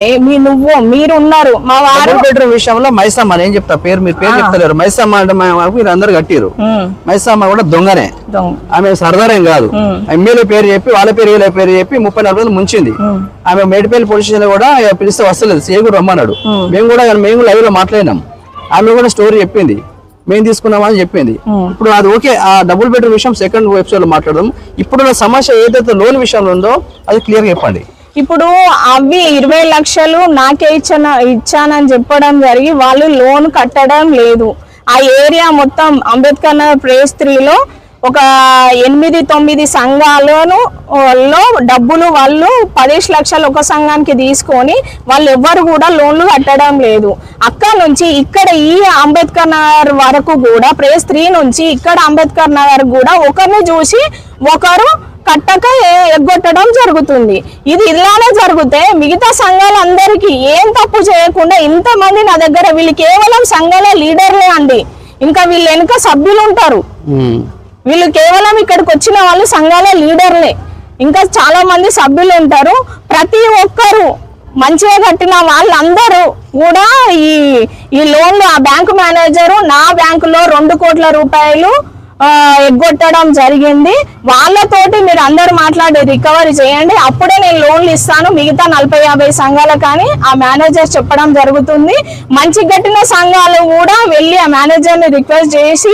మీ నువ్వు మీరు ఉన్నారు మా వారు డబుల్ బెడ్రూమ్ విషయంలో మైసమ్మ ఏం చెప్తా? పేరు మీరు పేరు చెప్తలేరు. మైసమ్మ అంటే మీరు అందరు కట్టిరు మైసమ్మ కూడా దొంగనే. దొంగ. ఆమె సరదారేం కాదు. ఎమ్మెల్యే పేరు చెప్పి వాళ్ళ పేరు వీళ్ళ పేరు చెప్పి ముప్పై నలభై రోజులు ముంచింది. ఆమె మేడిపల్లి పోలీస్ స్టేషన్ కూడా పిలిస్తే వస్తలేదు. కూడా రమ్మన్నాడు. మేము కూడా మేము లైవ్లో మాట్లాడినాం. ఆమె కూడా స్టోరీ చెప్పింది. మేము తీసుకున్నామని చెప్పింది. ఇప్పుడు అది ఓకే. ఆ డబుల్ బెడ్రూమ్ విషయం సెకండ్ వెబ్సైట్లో మాట్లాడదాం. ఇప్పుడు సమస్య ఏదైతే లోన్ విషయంలో ఉందో అది క్లియర్ చెప్పండి. ఇప్పుడు అవి ఇరవై లక్షలు నాకే ఇచ్చాన ఇచ్చానని చెప్పడం జరిగి వాళ్ళు లోన్ కట్టడం లేదు. ఆ ఏరియా మొత్తం అంబేద్కర్ నగర్ ప్రేస్ త్రీలో ఒక ఎనిమిది తొమ్మిది సంఘాలను లో డబ్బులు వాళ్ళు పదిహేను లక్షలు ఒక సంఘానికి తీసుకొని వాళ్ళు ఎవ్వరు కూడా లోన్లు కట్టడం లేదు. అక్కడ నుంచి ఇక్కడ ఈ అంబేద్కర్ నగర్ వరకు కూడా ప్రేస్ త్రీ నుంచి ఇక్కడ అంబేద్కర్ నగర్ కూడా ఒకరిని చూసి ఒకరు కట్టక ఎగ్గొట్టడం జరుగుతుంది. ఇది ఇలానే జరిగితే మిగతా సంఘాలందరికీ ఏం తప్పు చేయకుండా ఇంతమంది నా దగ్గర వీళ్ళు కేవలం సంఘాల లీడర్లే అండి. ఇంకా వీళ్ళు వెనుక సభ్యులు ఉంటారు. వీళ్ళు కేవలం ఇక్కడికి వచ్చిన వాళ్ళు సంఘాల లీడర్లే. ఇంకా చాలా మంది సభ్యులు ఉంటారు. ప్రతి ఒక్కరు మంచిగా కట్టిన వాళ్ళందరూ కూడా ఈ ఈ లోన్లు ఆ బ్యాంకు మేనేజరు నా బ్యాంకులో రెండు కోట్ల రూపాయలు ఎగ్గొట్టడం జరిగింది. వాళ్ళతోటి మీరు అందరు మాట్లాడి రికవరీ చేయండి. అప్పుడే నేను లోన్లు ఇస్తాను. మిగతా నలభై యాభై సంఘాలు కానీ ఆ మేనేజర్ చెప్పడం జరుగుతుంది. మంచి కట్టిన సంఘాలు కూడా వెళ్ళి ఆ మేనేజర్ని రిక్వెస్ట్ చేసి